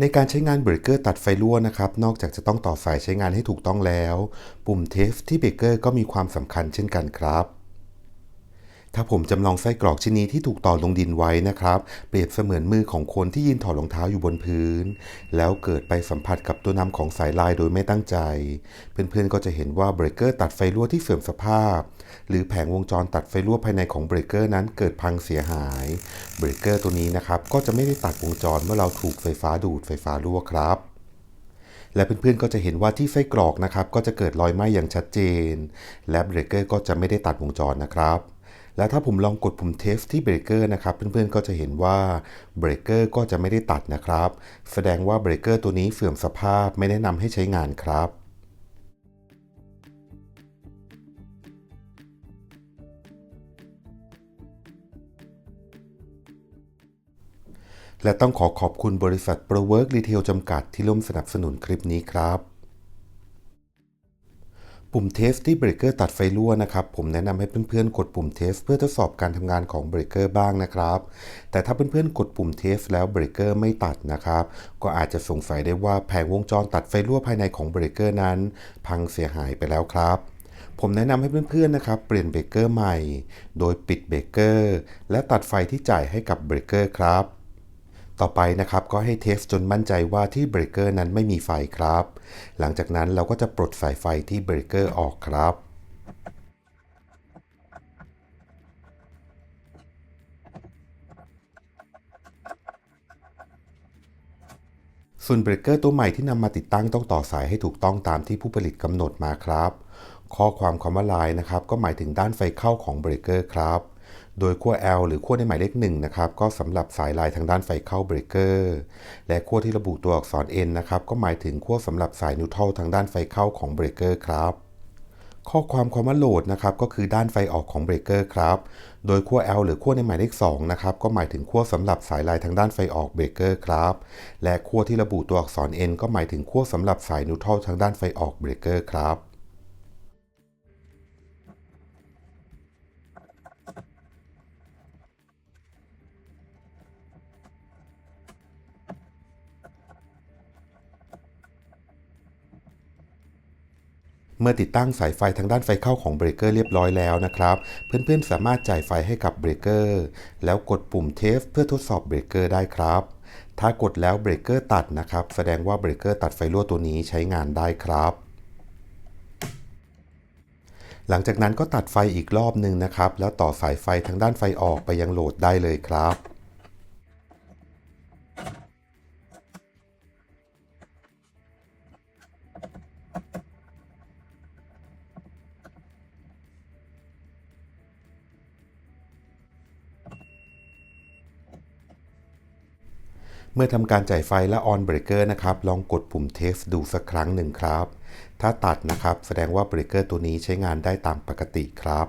ในการใช้งานเบรกเกอร์ตัดไฟรั่วนะครับ นอกจากจะต้องต่อสายใช้งานให้ถูกต้องแล้ว ปุ่มเทสที่เบรกเกอร์ก็มีความสำคัญเช่นกันครับ ถ้าผมจำลองไส้กรอกชิ้นนี้ที่ถูกต่อลงดินไว้นะครับ เปรียบเสมือนมือของคนที่ยืนถอดรองเท้าอยู่บนพื้น แล้วเกิดไปสัมผัสกับตัวนำของสายลายโดยไม่ตั้งใจ เพื่อนๆก็จะเห็นว่าเบรกเกอร์ตัดไฟรั่วที่เสื่อมสภาพ หรือแผงวงจรตัดไฟรั่วภายในของเบรกเกอร์นั้นเกิดพังเสียหาย เบรกเกอร์ตัวนี้นะครับก็จะไม่ได้ตัดวงจรเมื่อเราถูกไฟฟ้าดูดไฟฟ้ารั่วครับและเพื่อนๆ ก็จะเห็นว่าที่ไส้กรอกนะครับ ก็จะเกิดรอยไหม้อย่างชัดเจน และเบรกเกอร์ก็จะไม่ได้ตัดวงจรนะครับ และถ้าผมลองกดปุ่มเทสที่เบรกเกอร์นะครับเพื่อนๆก็จะเห็นว่าเบรกเกอร์ก็จะไม่ได้ตัดนะครับ แสดงว่าเบรกเกอร์ตัวนี้เสื่อมสภาพไม่แนะนำให้ใช้งานครับและต้องขอขอบคุณบริษัท Pro Work Retail จำกัดที่ร่วมสนับสนุนคลิปนี้ครับ ปุ่มเทสที่เบรกเกอร์ตัดไฟรั่วนะครับ ผมแนะนำให้เพื่อนๆ กดปุ่มเทสเพื่อทดสอบการทำงานของเบรกเกอร์บ้างนะครับ แต่ถ้าเพื่อนๆ กดปุ่มเทสแล้วเบรกเกอร์ไม่ตัดนะครับ ก็อาจจะสงสัยได้ว่าแผงวงจรตัดไฟรั่วภายในของเบรกเกอร์นั้น พังเสียหายไปแล้วครับ ผมแนะนำให้เพื่อนๆ นะครับ เปลี่ยนเบรกเกอร์ใหม่ โดยปิดเบรกเกอร์และตัดไฟที่จ่ายให้กับเบรกเกอร์ครับ ต่อไปนะครับก็ให้เทสจนมั่นใจว่าที่เบรกเกอร์นั้นไม่มีไฟครับ หลังจากนั้นเราก็จะปลดสายไฟที่เบรกเกอร์ออกครับส่วนเบรกเกอร์ตัวใหม่ที่นำมาติดตั้งต้องต่อสายให้ถูกต้องตามที่ผู้ผลิตกำหนดมาครับ ข้อความคำว่า line นะครับ ก็หมายถึงด้านไฟเข้าของเบรกเกอร์ครับ โดยขั้ว L หรือขั้วในหมายเลข1นะครับก็สำหรับสายลายทางด้านไฟเข้าเบรกเกอร์และขั้วที่ระบุตัวอักษร N นะครับก็หมายถึงขั้วสำหรับสายนิวทรัลทางด้านไฟเข้าของเบรกเกอร์ครับข้อความความว่าโหลดนะครับก็คือด้านไฟออกของเบรกเกอร์ครับ โดยขั้ว L หรือขั้วในหมายเลข2นะครับก็หมายถึงขั้วสำหรับสายลายทางด้านไฟออกเบรกเกอร์ครับ และขั้วที่ระบุตัวอักษร N ก็หมายถึงขั้วสำหรับสายนิวทรัลทางด้านไฟออกเบรกเกอร์ครับ เมื่อติดตั้งสายไฟทางด้านไฟเข้าของเบรกเกอร์เรียบร้อยแล้วนะครับ เพื่อนๆสามารถจ่ายไฟให้กับเบรกเกอร์แล้วกดปุ่มเทสเพื่อทดสอบเบรกเกอร์ได้ครับ ถ้ากดแล้วเบรกเกอร์ตัดนะครับ แสดงว่าเบรกเกอร์ตัดไฟรั่วตัวนี้ใช้งานได้ครับหลังจากนั้นก็ตัดไฟอีกรอบหนึ่งนะครับ แล้วต่อสายไฟทางด้านไฟออกไปยังโหลดได้เลยครับ เมื่อทำการจ่ายไฟและออนเบรกเกอร์นะครับ ลองกดปุ่มเทสดูสักครั้งหนึ่งครับ ถ้าตัดนะครับ แสดงว่าเบรกเกอร์ตัวนี้ใช้งานได้ตามปกติครับ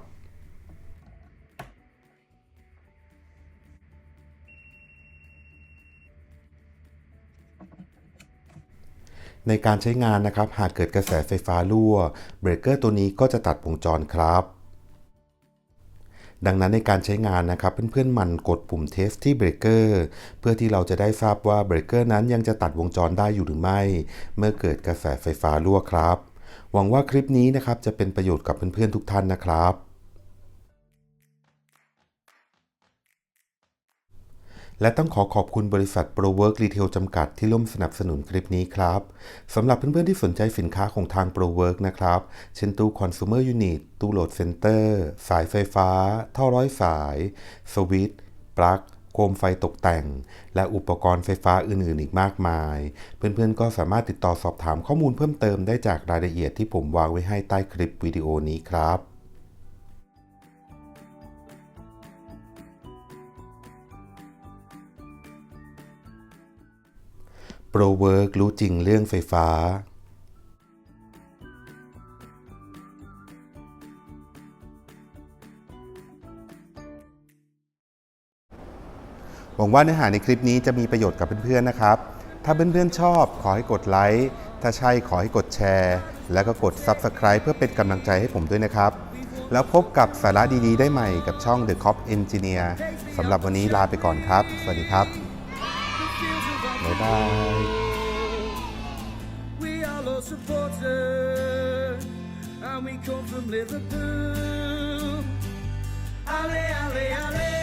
ในการใช้งานนะครับ หากเกิดกระแสไฟฟ้ารั่ว เบรกเกอร์ตัวนี้ก็จะตัดวงจรครับ ดังนั้นในการใช้งานนะครับเพื่อนๆมันกดปุ่มเทสที่เบรกเกอร์เพื่อที่เราจะได้ทราบว่าเบรกเกอร์นั้นยังจะตัดวงจรได้อยู่หรือไม่ เมื่อเกิดกระแสไฟฟ้ารั่วครับ หวังว่าคลิปนี้นะครับจะเป็นประโยชน์กับเพื่อนๆทุกท่านนะครับ และต้องขอขอบคุณบริษัท Pro Work Retail จำกัดที่ร่วมสนับสนุนคลิปนี้ครับสำหรับเพื่อนๆที่สนใจสินค้าของทาง Pro Work นะครับ เช่นตู้ Consumer Unit ตู้โหลดเซ็นเตอร์ สายไฟฟ้า ท่อร้อยสาย สวิตช์ปลั๊กโคมไฟตกแต่ง และอุปกรณ์ไฟฟ้าอื่นๆ อีกมากมาย เพื่อนๆ ก็สามารถติดต่อสอบถามข้อมูลเพิ่มเติมได้จากรายละเอียดที่ผมวางไว้ให้ใต้คลิปวิดีโอนี้ครับ โปรเวิร์กรู้จริงเรื่องไฟฟ้า หวังว่าเนื้อหาในคลิปนี้จะมีประโยชน์กับเพื่อนๆนะครับ ถ้าเพื่อนๆชอบขอให้กดไลค์ ถ้าใช่ขอให้กดแชร์ แล้วก็กด Subscribe เพื่อเป็นกำลังใจให้ผมด้วยนะครับ แล้วพบกับสาระดีๆได้ใหม่กับช่อง The Cop Engineer สำหรับวันนี้ลาไปก่อนครับ สวัสดีครับ บ๊ายบาย We are all supporters, and we come from Liverpool. Ale, ale, ale.